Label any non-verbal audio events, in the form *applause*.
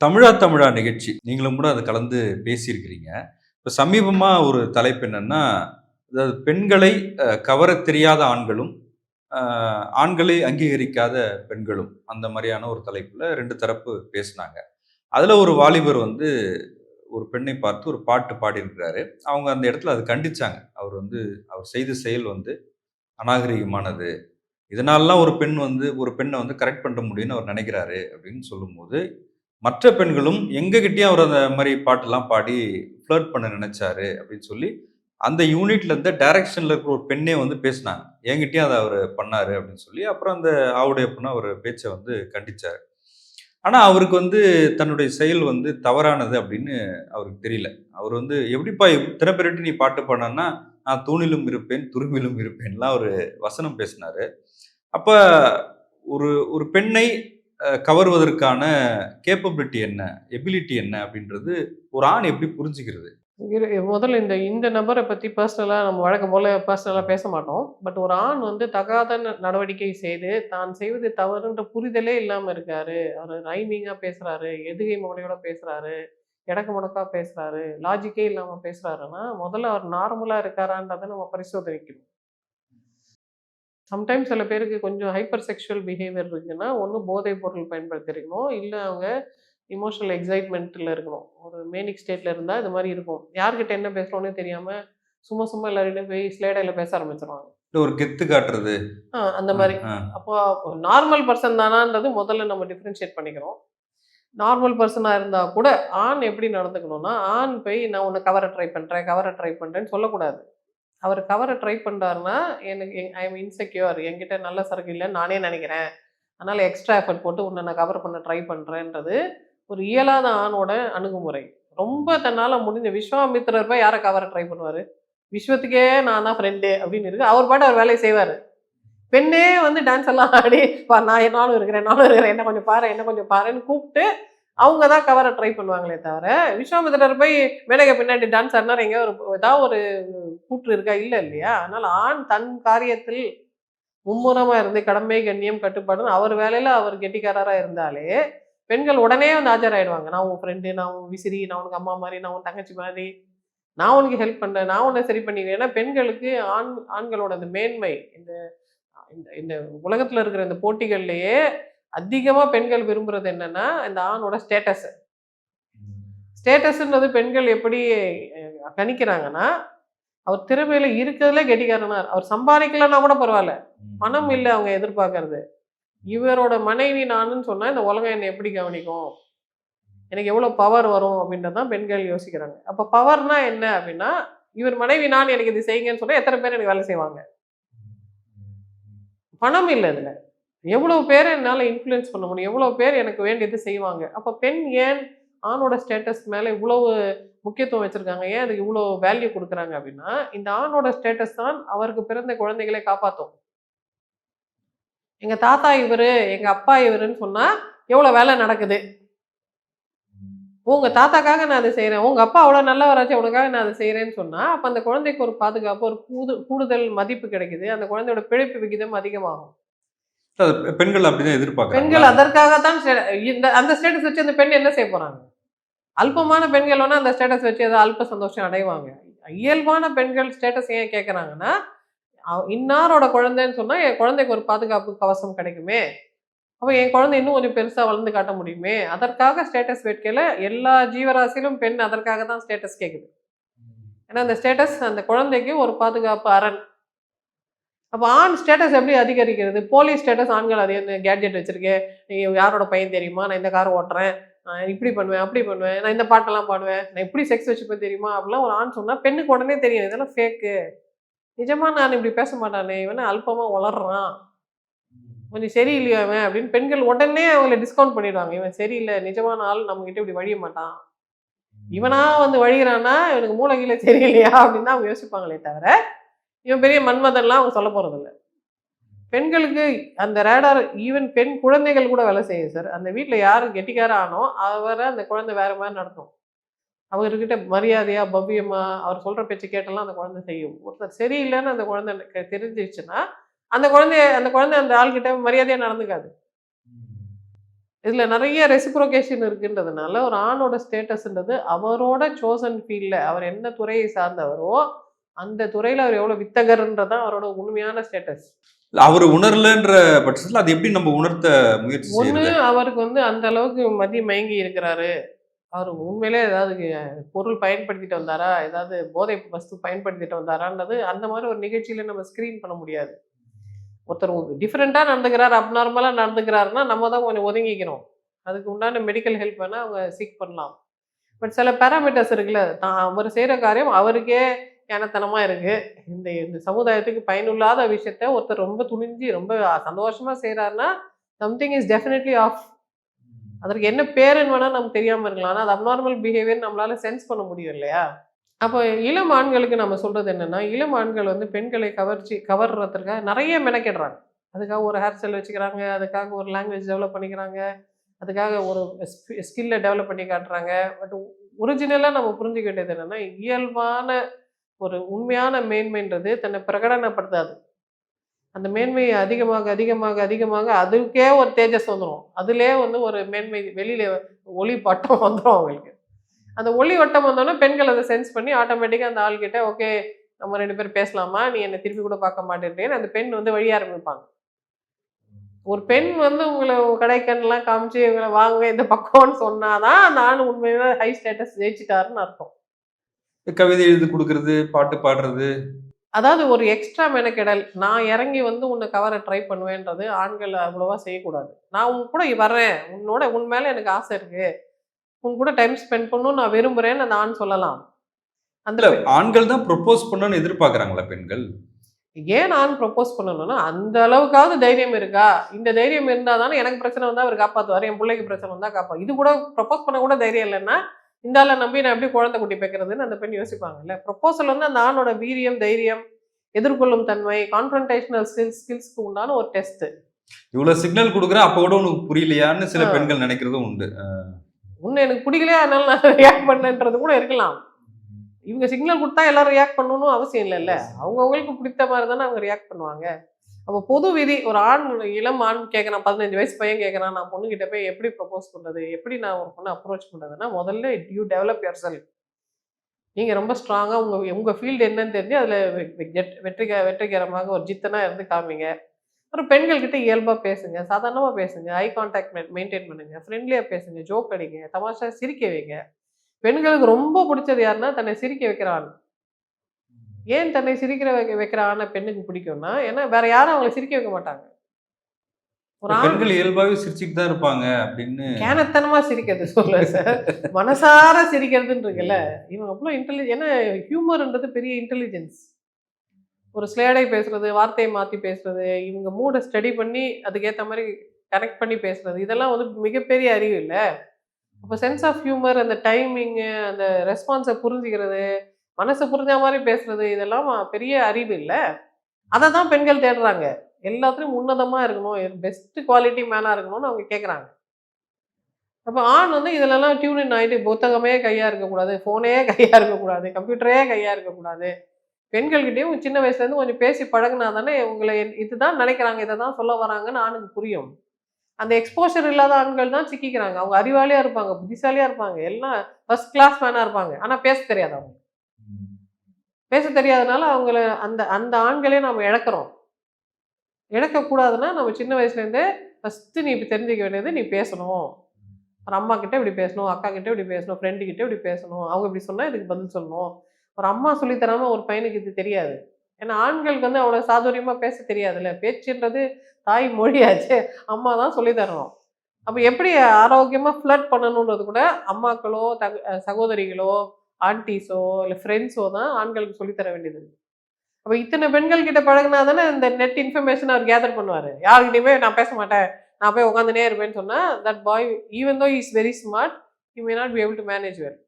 தமிழா தமிழா நிகழ்ச்சி. நீங்களும் கூட அதை கலந்து பேசியிருக்கிறீங்க. இப்போ சமீபமாக ஒரு தலைப்பு என்னன்னா அதாவது பெண்களை கவர கவரத் தெரியாத ஆண்களும் ஆண்களை அங்கீகரிக்காத பெண்களும் அந்த மாதிரியான ஒரு தலைப்பில் ரெண்டு தரப்பு பேசினாங்க. அதில் ஒரு வாலிபர் வந்து ஒரு பெண்ணை பார்த்து ஒரு பாட்டு பாடியிருக்கிறாரு. அவங்க அந்த இடத்துல அது கண்டிச்சாங்க. அவர் வந்து அவர் செய்த செயல் வந்து அநாகரிகமானது. இதனாலலாம் ஒரு பெண் வந்து ஒரு பெண்ணை வந்து கரெக்ட் பண்ண முடியும்னு அவர் நினைக்கிறாரு அப்படின்னு சொல்லும்போது மற்ற பெண்களும் எங்ககிட்டயும் அவர் அந்த மாதிரி பாட்டெல்லாம் பாடி ஃப்ளர்ட் பண்ண நினைச்சாரு அப்படின்னு சொல்லி அந்த யூனிட்ல இருந்த டைரக்ஷன்ல இருக்கிற ஒரு பெண்ணே வந்து பேசினாங்க. என்கிட்டயும் அதை அவர் பண்ணாரு அப்படின்னு சொல்லி அப்புறம் அந்த ஆவுடைய பொண்ணு அவர் பேச்சை வந்து கண்டிச்சார். ஆனால் அவருக்கு வந்து தன்னுடைய செயல் வந்து தவறானது அப்படின்னு அவருக்கு தெரியல. அவர் வந்து எப்படிப்பா திறப்பிரட்டு நீ பாட்டு பண்ணனா நான் தூணிலும் இருப்பேன் துரும்பிலும் இருப்பேன்லாம் ஒரு வசனம் பேசினாரு. அப்போ ஒரு ஒரு பெண்ணை கவர்வதற்கான கேப்பபிலிட்டி என்ன? எபிலிட்டி என்ன? அப்படின்றது ஒரு ஆண் எப்படி புரிஞ்சுக்கிறது? முதல்ல இந்த இந்த நபரை பற்றி பர்சனலாக நம்ம வழக்கம் போல் பர்சனலாக பேச மாட்டோம். பட் ஒரு ஆண் வந்து தகாத ந- நடவடிக்கை செய்து தான் செய்வது தவறுன்ற புரிதலே இல்லாமல் இருக்காரு. அவர் ரைமிங்காக பேசுகிறாரு எதுகை முறையோட பேசுகிறாரு இடக்கு முடக்காக பேசுகிறாரு லாஜிக்கே இல்லாமல் பேசுகிறாருன்னா முதல்ல அவர் நார்மலாக இருக்காரான்றதை நம்ம பரிசோதனைக்கணும். சம்டைம்ஸ் சில பேருக்கு கொஞ்சம் ஹைப்பர் செக்ஷுவல் பிஹேவியர் இருக்குன்னா ஒன்று போதைப் பொருள் பயன்படுத்திருக்கணும். இல்லை அவங்க இமோஷனல் எக்ஸைட்மெண்ட்டில் இருக்கணும். ஒரு மேனிக் ஸ்டேட்டில் இருந்தால் இது மாதிரி இருக்கும். யார்கிட்ட என்ன பேசுகிறோன்னே தெரியாமல் சும்மா சும்மா எல்லார்கிட்டையும் போய் ஸ்லேடையில் பேச ஆரம்பிச்சிருவாங்க. ஒரு கெத்து காட்டுறது. ஆ, அந்த மாதிரி. அப்போ நார்மல் பர்சன் தானான்றது முதல்ல நம்ம டிஃப்ரென்ஷியேட் பண்ணிக்கிறோம். நார்மல் பர்சனாக இருந்தால் கூட ஆண் எப்படி நடந்துக்கணும்னா ஆண் போய் நான் உன்னை கவரை ட்ரை பண்ணுறேன் கவரை ட்ரை பண்ணுறேன்னு சொல்லக்கூடாது. அவர் கவரை ட்ரை பண்ணுறாருன்னா எனக்கு ஐ எம் இன்செக்யூர் என்கிட்ட நல்ல சரக்கு இல்லைன்னு நானே நினைக்கிறேன். அதனால் எக்ஸ்ட்ரா எஃபர்ட் போட்டு உன்னை நான் கவர் பண்ண ட்ரை பண்ணுறேன்றது ஒரு இயலாத ஆணோட அணுகுமுறை. ரொம்ப தன்னால் முடிஞ்ச விஸ்வாமித்திரர் போய் யாரை கவரை ட்ரை பண்ணுவார்? விஸ்வத்துக்கே நான் தான் ஃப்ரெண்டு அப்படின்னு இருக்கு. அவர் பாட்டு அவர் வேலையை செய்வார். பெண்ணே வந்து டான்ஸ் எல்லாம் ஆடி பா நான் நானும் இருக்கிறேன் நானும் இருக்கிறேன் என்ன கொஞ்சம் பாரு என்ன கொஞ்சம் பாருன்னு கூப்பிட்டு அவங்க தான் கவரை ட்ரை பண்ணுவாங்களே தவிர விஸ்வாமித்திரர் போய் மேடகை பின்னாடி டான்ஸ் ஆடினார் எங்கேயோ ஒரு ஏதாவது ஒரு கூற்று இருக்கா? இல்லை இல்லையா? அதனால் ஆண் தன் காரியத்தில் மும்முரமாக இருந்து கடமை கண்ணியம் கட்டுப்பாடுன்னு அவர் வேலையில் அவர் கெட்டிக்காரராக இருந்தாலே பெண்கள் உடனே வந்து ஆஜராயிடுவாங்க. நான் உன் ஃப்ரெண்டு நான் உன் விசிறி நான் உனக்கு அம்மா மாதிரி நான் உன் தங்கச்சி மாதிரி நான் உனக்கு ஹெல்ப் பண்ணுறேன் நான் உன்னை சரி பண்ணிக்கிறேன். ஏன்னா பெண்களுக்கு ஆண் ஆண்களோட அந்த மேன்மை. இந்த இந்த இந்த இருக்கிற இந்த போட்டிகள்லேயே அதிகமா பெண்கள் விரும்புறது என்னன்னா இந்த ஆணோட ஸ்டேட்டஸ் ஸ்டேட்டஸ்ன்றது பெண்கள் எப்படி கணிக்கிறாங்கன்னா அவர் திறமையில இருக்கிறதுல கெட்டிக்காரனா அவர் சம்பாதிக்கலன்னா கூட பரவாயில்ல. பணம் இல்லை அவங்க எதிர்பார்க்கறது. இவரோட மனைவி நானுன்னு சொன்னா இந்த உலகம் என்னை எப்படி கவனிக்கும்? எனக்கு எவ்வளோ பவர் வரும் அப்படின்றது தான் பெண்கள் யோசிக்கிறாங்க. அப்போ பவர்னா என்ன அப்படின்னா இவர் மனைவி நான் எனக்கு இது செய்யுங்கன்னு சொன்னா எத்தனை பேர் எனக்கு வேலை செய்வாங்க? பணம் இல்லை இதில். எவ்வளோ பேர் என்னால் இன்ஃப்ளூயன்ஸ் பண்ண முடியும்? எவ்வளோ பேர் எனக்கு வேண்டியது செய்வாங்க? அப்போ பெண் ஏன் ஆணோட ஸ்டேட்டஸ் மேலே இவ்வளவு முக்கியத்துவம் வச்சுருக்காங்க? ஏன் அதுக்கு இவ்வளோ வேல்யூ கொடுக்குறாங்க அப்படின்னா இந்த ஆணோட ஸ்டேட்டஸ் தான் அவருக்கு பிறந்த குழந்தைகளை காப்பாற்றும் எங்கள் தாத்தா இவரு எங்கள் அப்பா இவருன்னு சொன்னால் எவ்வளோ வேலை நடக்குது? உங்கள் தாத்தாக்காக நான் அதை செய்கிறேன் உங்கள் அப்பா அவ்வளோ நல்லவராச்சு உனக்காக நான் அதை செய்கிறேன்னு சொன்னால் அப்போ அந்த குழந்தைக்கு ஒரு பாதுகாப்பு ஒரு கூடுதல் மதிப்பு கிடைக்குது. அந்த குழந்தையோட பிழைப்பு விகிதம் அதிகமாகும். பெண்கள் அப்படிதான் எதிர்பார்க்க பெண்கள் அதற்காகத்தான் தான் இந்த அந்த ஸ்டேட்டஸ் வச்சு அந்த பெண் என்ன செய்ய போறாங்க? அல்பமான பெண்கள் வேணா அந்த ஸ்டேட்டஸ் வச்சு ஏதோ அல்ப சந்தோஷம் அடைவாங்க. இயல்பான பெண்கள் ஸ்டேட்டஸ் ஏன் கேட்குறாங்கன்னா இன்னாரோட குழந்தைன்னு சொன்னா என் குழந்தைக்கு ஒரு பாதுகாப்பு கவசம் கிடைக்குமே அப்போ என் குழந்தை இன்னும் கொஞ்சம் பெருசாக வளர்ந்து காட்ட முடியுமே அதற்காக ஸ்டேட்டஸ் வேட்கையில் எல்லா ஜீவராசிலும் பெண் அதற்காக தான் ஸ்டேட்டஸ் கேட்குது ஏன்னா அந்த ஸ்டேட்டஸ் அந்த குழந்தைக்கு ஒரு பாதுகாப்பு அரண். அப்போ ஆண் ஸ்டேட்டஸ் எப்படி அதிகரிக்கிறது? போலீஸ் ஸ்டேட்டஸ் ஆண்கள் அதே கேட்ஜெட் வச்சுருக்கேன் நீ யாரோட பையன் தெரியுமா? நான் இந்த கார் ஓட்டுறேன். நான் இப்படி பண்ணுவேன் அப்படி பண்ணுவேன். நான் இந்த பாட்டெல்லாம் பாடுவேன். நான் இப்படி செக்ஸ் வச்சுப்பேன் தெரியுமா? அப்படிலாம் ஒரு ஆண் சொன்னால் பெண்ணுக்கு உடனே தெரியும். இதெல்லாம் ஃபேக்கு நிஜமா நான் இப்படி பேச மாட்டானே. இவனை அல்பமாக வளர்றான். கொஞ்சம் சரியில்லையா அவன் அப்படின்னு பெண்கள் உடனே அவங்கள டிஸ்கவுண்ட் பண்ணிடுவாங்க. இவன் சரியில்லை. நிஜமான ஆள் நம்மக்கிட்ட இப்படி வழிய மாட்டான். இவனா வந்து வழிகிறான்னா இவனுக்கு மூளைகீழ சரியில்லையா அப்படின்னு தான் அவங்க யோசிப்பாங்களே தவிர இவன் பெரிய மன்மதன்லாம் அவங்க சொல்ல போகிறதில்ல பெண்களுக்கு அந்த ரேடார் ஈவன் பெண் குழந்தைகள் கூட வேலை செய்யும் சார் அந்த வீட்டில் யார் கெட்டிக்கார ஆனோ அவரை அந்த குழந்தை வேறு மாதிரி நடத்தும் அவர்கிட்ட மரியாதையா பவ்யமாக அவர் சொல்கிற பேச்சு கேட்டெல்லாம் அந்த குழந்தை செய்யும். ஒருத்தர் சரியில்லைன்னு அந்த குழந்தை எனக்கு தெரிஞ்சிருச்சுன்னா அந்த குழந்தைய அந்த குழந்தை அந்த ஆள்கிட்ட மரியாதையாக நடந்துக்காது. இதில் நிறைய ரெசிப்ரோகேஷன் இருக்குன்றதுனால ஒரு ஆணோட ஸ்டேட்டஸ்ன்றது அவரோட சோசன் ஃபீல்டில் அவர் என்ன துறையை சார்ந்தவரோ அந்த துறையில அவர் எவ்வளவு வித்தகர்ன்றதான் அவரோட உண்மையான ஸ்டேட்டஸ் அவர் உணரலன்ற பட்சத்துல அது எப்படி நம்ம உணர்த்த முயற்சி செய்யறது? அவருக்கு வந்து அந்த அளவுக்கு மதி மயங்கி இருக்கிறாரு. அவர் உண்மையிலே ஏதாவது பொருள் பயன்படுத்திட்டு வந்தாரா? ஏதாவது போதை வஸ்து பயன்படுத்திட்டு வந்தாரான்றது அந்த மாதிரி ஒரு நிகழ்ச்சியில நம்ம ஸ்கிரீன் பண்ண முடியாது. ஒருத்தர் டிஃப்ரெண்ட்டாக நடந்துக்கிறார் அப்நார்மலாக நடந்துக்கிறாருன்னா நம்ம தான் கொஞ்சம் ஒதுங்கிக்கணும் அதுக்கு உண்டான மெடிக்கல் ஹெல்ப் வேணால் அவங்க சீக் பண்ணலாம். பட் சில பேராமீட்டர்ஸ் இருக்குல்ல தான் அவர் செய்கிற காரியம் அவருக்கே ஏனத்தனமாக இருக்குது இந்த இந்த சமுதாயத்துக்கு பயனுள்ளாத விஷயத்த ஒருத்தர் ரொம்ப துணிஞ்சு ரொம்ப சந்தோஷமாக செய்கிறாருன்னா சம்திங் இஸ் டெஃபினெட்லி ஆஃப் அதற்கு என்ன பேருன்னு வேணால் நமக்கு தெரியாமல் இருக்கலாம். ஆனால் அது அப்நார்மல் பிஹேவியர் நம்மளால சென்ஸ் பண்ண முடியும் இல்லையா? அப்போ இளம் ஆண்களுக்கு நம்ம சொல்றது என்னன்னா இளம் ஆண்கள் வந்து பெண்களை கவர்ச்சி கவர்றதுக்காக நிறைய மெனக்கிடுறாங்க. அதுக்காக ஒரு ஹேர் ஸ்டைல் வச்சுக்கிறாங்க அதுக்காக ஒரு லாங்குவேஜ் டெவலப் பண்ணிக்கிறாங்க அதுக்காக ஒரு ஸ்கில்லை டெவலப் பண்ணி காட்டுறாங்க. பட் ஒரிஜினலாக நம்ம புரிஞ்சுக்க வேண்டியது என்னன்னா இயல்பான ஒரு உண்மையான மேன்மைன்றது தன்னை பிரகடனப்படுத்தாது. அந்த மேன்மையை அதிகமாக அதிகமாக அதிகமாக அதுக்கே ஒரு தேஜஸ் வந்துடும் அதுலேயே வந்து ஒரு மேன்மை வெளியில ஒளி பட்டம் *laughs* வந்துடும் அவங்களுக்கு. அந்த ஒளி வட்டம் வந்தோடனே பெண்கள் அதை சென்ஸ் பண்ணி ஆட்டோமேட்டிக்காக அந்த ஆள்கிட்ட ஓகே நம்ம ரெண்டு பேரும் பேசலாமா? நீ என்னை திருப்பி கூட பார்க்க மாட்டேன்றேன்னு அந்த பெண் வந்து வழி ஆரம்பிப்பாங்க. ஒரு பெண் வந்து உங்களை கடைக்கண்ணெலாம் காமிச்சு இவங்களை வாங்க இந்த பக்கம்னு சொன்னாதான் அந்த ஆண் உண்மையாக ஹை ஸ்டேட்டஸ் ஜெயிச்சிட்டாருன்னு அர்த்தம். கவிதை எழுதி கொடுக்கறது பாட்டு பாடுறது. அதாவது ஒரு எக்ஸ்ட்ரா மெனக்கெடல். நான் இறங்கி வந்து உன்னை கவர ட்ரை பண்ணுவேன்றது ஆண்கள் அவ்வளோவா செய்யக்கூடாது. நான் உன் கூட வர்றேன். உன்னோட உன் மேலே எனக்கு ஆசை இருக்கு. உன் கூட டைம் ஸ்பெண்ட் பண்ணணும்னு நான் விரும்புறேன்னு அந்த ஆண் சொல்லலாம். அந்த ஆண்கள் தான் ப்ரொபோஸ் பண்ணணும்னு எதிர்பார்க்கறாங்களா பெண்கள்? ஏன் நான் ப்ரொப்போஸ் பண்ணணும்னா அந்த அளவுக்காவது தைரியம் இருக்கா? இந்த தைரியம் இருந்தால் தானே எனக்கு பிரச்சனை வந்தால் அவர் காப்பாற்றுவார் என் பிள்ளைக்கு பிரச்சனை வந்தால் காப்பா. இது கூட ப்ரொப்போஸ் பண்ண கூட தைரியம் இல்லைன்னா இந்த ஆளை நம்பி நான் எப்படி குழந்தை குட்டி பேக்கிறதுன்னு அந்த பெண் யோசிப்பாங்கல்ல. ப்ரொப்போசல் வந்து அந்த ஆணோட வீரியம் தைரியம் எதிர்கொள்ளும் தன்மை கான்ஃபரன்டேஷனல் ஸ்கில்ஸ் ஸ்கில்ஸ்க்கு உண்டான ஒரு டெஸ்ட் இவ்வளவு சிக்னல் கொடுக்குறேன் அப்ப கூட உனக்கு புரியலையான்னு சில. பெண்கள் நினைக்கிறதும் உண்டு. உன்னை எனக்கு பிடிக்கலையா அதனால நான் ரியாக்ட் பண்ணேன்றது கூட இருக்கலாம். இவங்க சிக்னல் கொடுத்தா எல்லாரும் ரியாக்ட் பண்ணணும்னு அவசியம் இல்லைல்ல. அவங்கவுங்களுக்கு பிடித்த மாதிரி தானே அவங்க ரியாக்ட் பண்ணுவாங்க. அப்போ பொது விதி ஒரு ஆண் இளம் ஆண் கேட்குறான் பதினஞ்சு வயசு பையன் கேட்குறான் நான் பொண்ணுக்கிட்ட போய் எப்படி ப்ரப்போஸ் பண்ணுறது எப்படி நான் ஒரு பொண்ணை அப்ரோச் பண்ணுறதுன்னா முதல்ல யூ டெவலப் யுவர் செல்ஃப் நீங்கள் ரொம்ப ஸ்ட்ராங்காக உங்கள் உங்கள் ஃபீல்டு என்னன்னு தெரிஞ்சு அதில் வெற்றிக வெற்றிகரமாக ஒரு ஜித்தனாக இருந்து காமிங்க. அப்புறம் பெண்கள்கிட்ட இயல்பாக பேசுங்க சாதாரணமாக பேசுங்க ஐ கான்டாக்ட் மெயின்டைன் பண்ணுங்க ஃப்ரெண்ட்லியாக பேசுங்க ஜோக் அடிங்க தமாஷா சிரிக்க வைங்க. பெண்களுக்கு ரொம்ப பிடிச்சது யாருன்னா தன்னை சிரிக்க வைக்கிறான் ஏன் தன்னை சிரிக்கிற வைக்க வைக்கிற ஆணை பெண்ணுக்கு பிடிக்கும்னா ஏன்னா வேற யாரும் அவங்களை சிரிக்க வைக்க மாட்டாங்க. ஒரு ஆண் பெண்கள் இயல்பாவே சிரிச்சுட்டு தான் இருப்பாங்க அப்படின்னு கேனத்தனமா சிரிக்கிறது சொல்ல சார். மனசார சிரிக்கிறதுன்னு இருக்குல்ல இவன் அவ்வளோ இன்டெலிஜ் ஏன்னா ஹியூமர்ன்றது பெரிய இன்டெலிஜென்ஸ் ஒரு ஸ்லேடை பேசுறது வார்த்தையை மாற்றி பேசுறது இவங்க மூடை ஸ்டடி பண்ணி அதுக்கேற்ற மாதிரி கனெக்ட் பண்ணி பேசுறது இதெல்லாம் வந்து மிகப்பெரிய அறிவு இல்லை. அப்போ சென்ஸ் ஆஃப் ஹியூமர் அந்த டைமிங்கு அந்த ரெஸ்பான்ஸை புரிஞ்சுக்கிறது மனசு புரிஞ்ச மாதிரி பேசுறது இதெல்லாம் பெரிய அறிவு இல்லை. அதை தான் பெண்கள் தேடுறாங்க. எல்லாத்துலேயும் உன்னதமாக இருக்கணும் பெஸ்ட் குவாலிட்டி மேனாக இருக்கணும்னு அவங்க கேட்குறாங்க அப்போ ஆண் வந்து இதிலெல்லாம் டியூன் ஆகிட்டு புத்தகமே கையாக இருக்கக்கூடாது ஃபோனே கையாக இருக்கக்கூடாது கம்ப்யூட்டரே கையாக இருக்கக்கூடாது. பெண்கள்கிட்டயும் சின்ன வயசுலேருந்து கொஞ்சம் பேசி பழகுனா தானே உங்களை என்- இதுதான் நினைக்கிறாங்க இதை தான் சொல்ல வராங்கன்னு ஆணுக்கு புரியும். அந்த எக்ஸ்போஷர் இல்லாத ஆண்கள் தான் சிக்கிக்கிறாங்க. அவங்க அறிவாளியாக இருப்பாங்க புத்திசாலியாக இருப்பாங்க எல்லாம் ஃபஸ்ட் கிளாஸ் மேனாக இருப்பாங்க. ஆனால் பேச தெரியாது அவங்க. பேச தெரியாதனால அவங்கள அந்த அந்த ஆண்களே நாம் இழக்கிறோம். இழக்கக்கூடாதுன்னா நம்ம சின்ன வயசுலேருந்தே ஃபஸ்ட்டு நீ இப்போ தெரிஞ்சுக்க வேண்டியது நீ பேசணும். ஒரு அம்மா கிட்ட இப்படி பேசணும் அக்கா கிட்ட இப்படி பேசணும் ஃப்ரெண்டு கிட்ட இப்படி பேசணும் அவங்க இப்படி சொன்னால் இதுக்கு பதில் சொல்லணும். ஒரு அம்மா சொல்லித்தராமல் ஒரு பையனுக்கு இது தெரியாது. ஏன்னா ஆண்களுக்கு வந்து அவ்வளோ சாதுரியமாக பேச தெரியாதுல்ல. பேச்சுன்றது தாய் மொழியாச்சு அம்மா தான் சொல்லித்தரணும். அப்போ எப்படி ஆரோக்கியமாக ஃப்ளட் பண்ணணுன்றது கூட அம்மாக்களோ தக சகோதரிகளோ ஆன்டிஸோ இல்லை ஃப்ரெண்ட்ஸோ தான் ஆண்களுக்கு சொல்லித் தர வேண்டியது அப்போ இத்தனை பெண்கள் கிட்ட பழகுனா தானே இந்த நெட் இன்ஃபர்மேஷன் அவர் கேதர் பண்ணுவார். யாருக்கிட்டையுமே நான் பேச மாட்டேன். நான் போய் உட்காந்துனே இருப்பேன்னு சொன்னால் that boy even though is very smart you may not be able to manage well